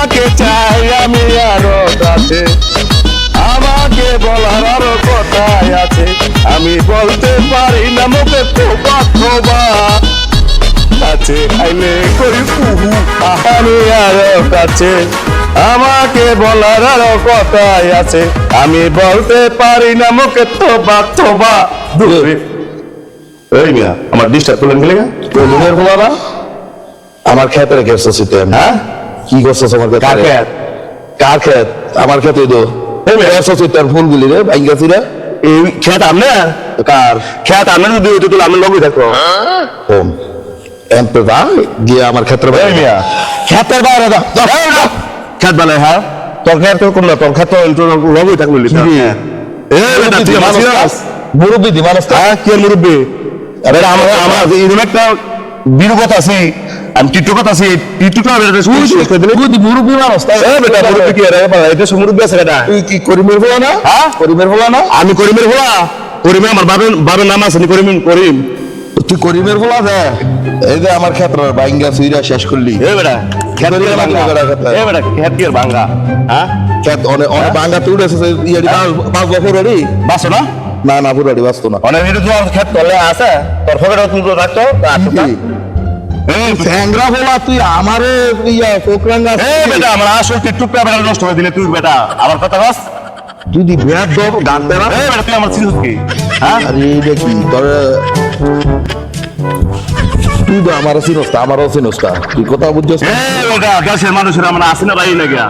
তোমাকে চাই আমি আরও কাছে। আমাকে বলার আরও কথাই আছে। আমি বলতে পারি না মুখে তোবা তোবা কাছে আইলে করি কুহু আমি আরও কাছে। আমাকে বলার আরও কথাই আছে। আমি বলতে পারি না মুখে তোবা তোবা দূরে। এই মিয়া আমার ডিস্টার্ব করলেন গেলে কলিমের ফোলা আমার ক্ষেতের গেছে হ্যাঁ? কি করছিস আমার ক্ষেতে কার ক্ষেত? কার ক্ষেত আমার ক্ষেতে তো এই মেয়ে। গেছে ফুলগুলি রে এই খেত আমনে কার? খেত আমনে যদি হইতো তাহলে আমি লগে থাকব হোম। এমপে যা গিয়ে আমার ক্ষেত্রে মিয়া। বাইরে। খেত বানাই হ্যাঁ? তোর খেত তো কোন তোর খেত তো লগই থাকল লিখা। কি? এ বেটা তুই আমার সিরিয়াস মুরব্বী দি মানুষ হ্যাঁ কি মুরব্বি? আরে আমার আমার এরকম একটা বিরগত আছে আমি টিটুকত আছে বেটা শুই করে দিলে। এ বেটা কি রে এটা আছে করিমের না? হ্যাঁ? করিমের ফোলা না? আমি করিমের ভোলা। করিমে আমার বাবের বাবের নাম আছে করিম করিম। তুই করিমের দে। এই যে আমার সুইরা শেষ করলি। এ বেটা এ হ্যাঁ? ক্ষেত তুই উঠেছে ইয়ারি পাঁচ বছর রেডি বাসো না? না না পুরাটি বাঁচতো না। অনেক এটা করলে আছে। তোর ফকেটে তুমি তো রাখতো কি? তুই আমারে ইয়া ফোকরাঙ্গা এ বেটা আমার আসল টিকটুকটা বেটা নষ্ট করে দিলে তুই বেটা। আমার কথা বাস তুই বেয়ার দব গান দেনা এ বেটা তুই আমার চিনিস কি? হ্যাঁ? আরে দেখি তোর তুই তো আমার চিনস আমারও তুই কথা বুঝছিস এ বেটা দেশের মানুষের আমার আসে না বাড়ি লাগিয়া?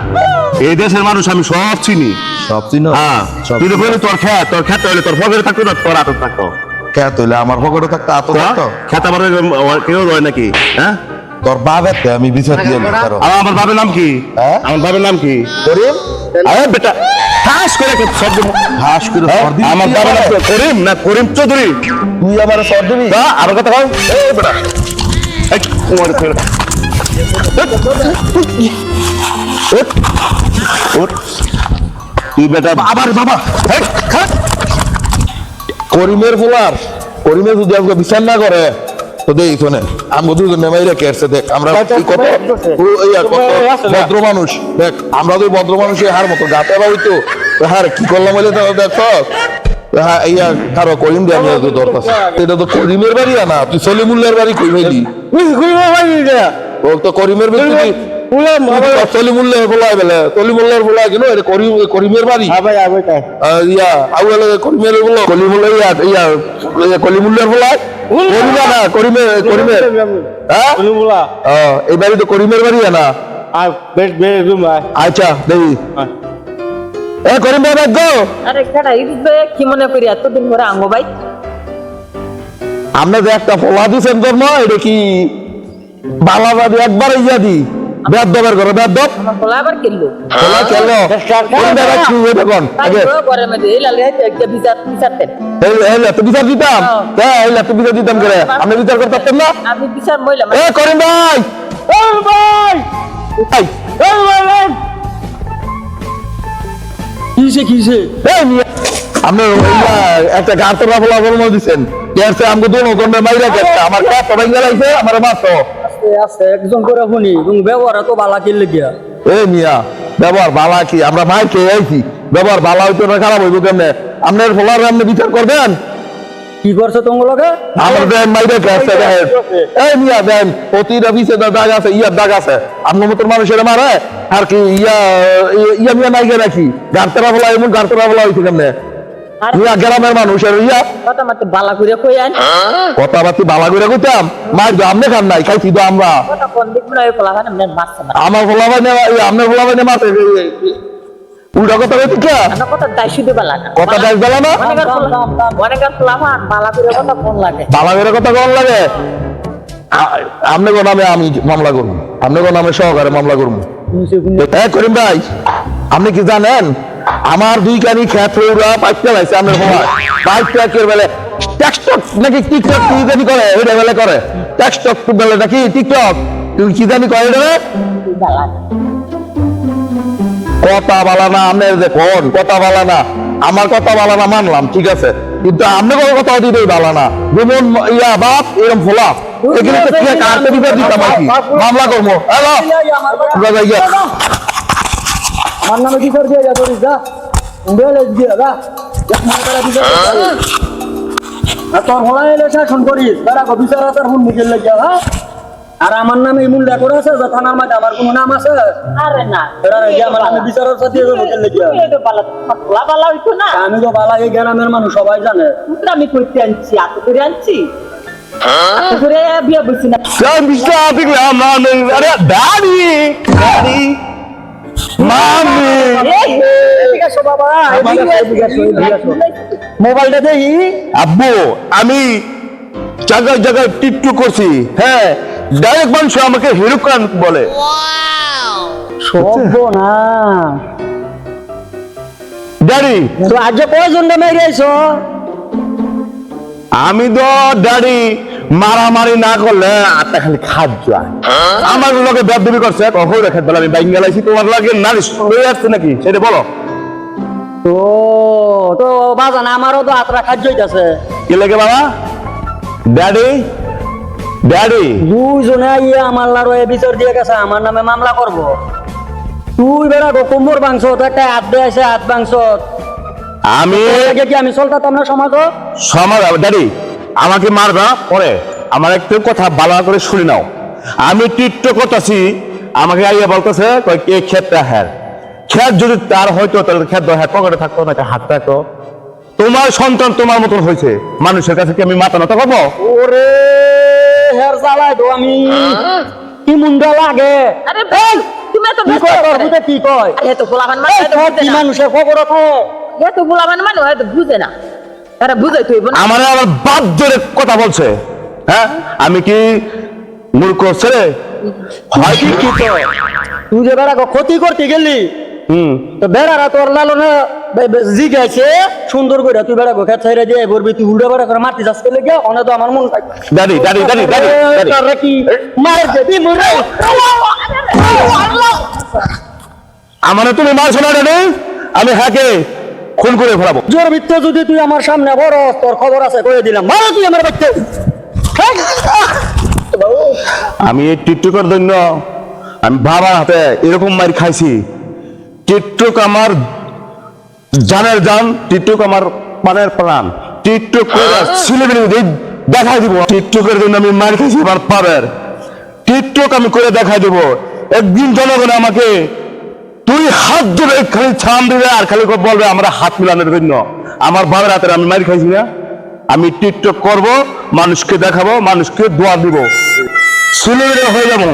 এই দেশের মানুষ আমি সব চিনি। সব চিনি? হ্যাঁ। সব তুই তো তোর খেত তোর হইলে তোর ফকেটে থাকতো না তোর হাতে থাকতো? খেত হইলে আমার পকেটে থাকতো আত থাকতো? খেত আমার কেউ রয় নাকি? হ্যাঁ? তোর বাবেতে আমি বিচার দিয়ে আর আমার বাবার নাম কি? হ্যাঁ? আমার বাবার নাম কি? করিম? আরে বেটা ঠাস করে শব্দ হাস করে হ্যাঁ? সর্দি আমার বাবার নাম করিম না করিম চৌধুরী? তুই আমার সর্দি দিবি? আর কথা কও এই বেটা। এই তোমার ছেলে। তুই বেটা আবার বাবা। খা। করিমের ফুলার করিমে যদি আমাকে বিচার না করে তো শোনে দুজন দেখ আমরা কত ও, কত ভদ্র মানুষ দেখ আমরা তো ভদ্র মানুষ হার মতো গাতে তো হার কি করলাম বলে তো দেখ ইয়া কারও করিম দিয়ে দরকার এটা তো করিমের বাড়ি না তুই সলিমুল্লার বাড়ি কই হইলি? ও তো করিমের বাড়ি বেলে। কেন এটা করিম করিমের বাড়ি? আহ, ইয়া করিমের ইয়া ইয়া ইয়া কলিমুল্লার করিমা না করিমের। হ্যাঁ? ও, এই বাড়ি তো করিমের বাড়ি না আচ্ছা দেখি এ করিম ভাই গো আরে কেডা কি মনে করি এতদিন পরে আঙ্গো ভাই। আমরা যে একটা ফলা দিছেন জন্ম এটা কি বালাবাদি একবার ইয়া দি? কেন কি হয়ে আগে। এই লালে একটা বিচার বিচারতেন এই এই তো বিচার দিতাম। হ্যাঁ। এই তো বিচার দিতাম করে। আপনি বিচার করতে না? আমি বিচার মইলাম এ করিম ভাই! ভাই! কিসে কিসে এই মিয়া, আপনি একটা গাড়তে রাফলা বলমো দিছেন। কেরছে আমগো দোনো কোন মাইরা গেছে। আমার কাপ ভাঙ্গা লাইছে আমার মারতো আস্তে একজন করে শুনি ব্যবহার এত বালা কিনলে গিয়া এ মিয়া ব্যবহার বালা কি? আমরা মাই কে আইছি? ব্যবহার বালা হইতো না খারাপ হইব কেমনে? আপনার ফলার আপনি বিচার করবেন? কি করছে তোমাগুলোকে আমার দেন মাইরা গেছে দেখেন। এই মিয়া দেন প্রতিটা পিছে দাগ আছে ইয়ার দাগ আছে। আপনার মতো মানুষের মারে আর কি ইয়া ইয়া মিয়া নাই নাকি? গাড়তে রাফলা এমন গাড়তে রাফলা হইছে কেমনে? গ্রামের মানুষের কথা মাতে বালা করে কই কথাবার্তি বালা করে কইতাম। মার তো আমনে খান নাই খাইছি তো আমরা। আমার নেওয়া নেওয়া উল্টা কথা কইতে কে? কথা দাই শুধু বালা না। কথা না? অনেক অনেক বালা করে কথা কোন লাগে? বালা করে কথা কোন লাগে? আপনি কোন নামে আমি মামলা করব? আপনি কোন নামে সহকারে মামলা করব? হ্যাঁ করিম ভাই আপনি কি জানেন? আমার দুই কানি ওরা পাইতে লাইছে আপনার সময় বেলে, টেক্সটক নাকি টিকটক কি জানি করে ওইটা বেলে করে। টেক্সটক বেলে নাকি টিকটক? তুমি কি জানি করে কথা বলা না দেখুন কথা বলা না। আমার কথা বলা না মানলাম, ঠিক আছে। কিন্তু আপনি কোনো কথা দিতেই বলা না। যেমন ইয়া বাপ এরকম কি কি মামলা করব। আমরা। আমার নামে যা। বেলে দিয়ে যা। এক করে বিচার করতে হবে। আর তোর হলা এলে শাসন করিস তারা বিচার তার হুন মুখের লেগে হ্যাঁ? আর আমার নামে ইমুল করে আছে যে থানার মাঝে আমার কোনো নাম আছে? আরে না। এরা নাকি আমার নামে বিচারের সাথে মুখের লেগে। বালা হইতো না? আমি তো বালা এই গ্রামের মানুষ সবাই জানে। আমি করতে আনছি এত করে আনছি। এত করে বিয়ে বলছি না। Bilang মোবাইলটা দেখি আব্বু আমি জায়গায় জায়গায় টিকটু করছি। হ্যাঁ ডাইরেক্ট মানুষ আমাকে হিরো খান বলে। সব না। ড্যাডি তো আজ কয়জন মেরে আইছো? আমি তো ড্যাডি মারামারি না করলে আত্মা খালি খাদ্য আমার লোকে বেদবি করছে কখন রেখে বলে আমি বাইক গেলাইছি তোমার লাগে নালিশ হয়ে আসছে নাকি? সেটা বলো। তো তো বাজান আমারও তো আত্রা খাদ্য হইতাছে। কি লাগে বাবা? ড্যাডি ড্যাডি দুইজনে ইয়ে আমার এ বিচার দিয়ে গেছে আমার নামে মামলা করব। তুই বেড়া গো কোমর বাংশ একটা হাত দিয়ে আছে হাত বাংশ আমি কি আমি চলতাম না সমাজ? সমাজ ড্যাডি আমাকে মারবা পরে। আমার একটু কথা ভালো করে শুনে নাও। আমি টিকটক করতেছি আমাকে আইয়া বলতেছে কই কে ক্ষেতটা ক্ষেত যদি তার হয়তো তাহলে ক্ষেত হ্যাঁ পকেটে থাকতো না হাত থাকতো। তোমার সন্তান তোমার মতন হয়েছে মানুষের কাছে কি আমি মাথা নত করব ওরে হের জ্বালাই তো আমি। কি মুন্ডা লাগে? আরে ভাই তুমি এত কি ব্যস্ত কয় বুঝে কি কয়? আরে এত গোলামান মানে তোর বুঝে কি না। মানুষের খবর আছে এত গোলামান মানে হয়তো বুঝে না। আরে বুঝাই তুই বোন আমার আবার বাপ ধরে কথা বলছে। হ্যাঁ আমি কি মূর্খ ছেলে? হয়। কি? কি তুই যে বেড়া ক্ষতি করতে গেলি হুম। তো বেড়ারা তোর লালনে জিগাইছে সুন্দর করে তুই বেড়া গো খেত ছাইরা দিয়ে বলবি তুই উল্টা বেড়া করে মারতে যাস পেলে গিয়া অনে তো আমার মন ড্যাডি ড্যাডি ড্যাডি ড্যাডি কি মার দেবি মরে আমার তুমি মারছো না ড্যাডি আমি হ্যাকে খুন করে ফেলাবো। জোর ভিত্তে যদি তুই আমার সামনে বড় তোর খবর আছে কয়ে দিলাম। মার তুই আমার বাচ্চা। আমি এই টিকটকের জন্য আমি বাবার হাতে এরকম মার খাইছি। টিকটক আমার জানের জান টিকটক আমার প্রাণের প্রাণ। টিকটক ছেলেমেয়ে দেখাই দিব। টিকটকের জন্য আমি মার খাইছি আমার পাবের। টিকটক আমি করে দেখাই দিব। একদিন জনগণ আমাকে তুই হাত ধরে খালি ছাম দিবে আর খালি বলবে আমরা হাত মিলানোর জন্য। আমার বাবার হাতের আমি মার খাইছি না। আমি টিকটক করব মানুষকে দেখাবো মানুষকে দোয়া দিব। ছেলেমেয়ে হয়ে যাব।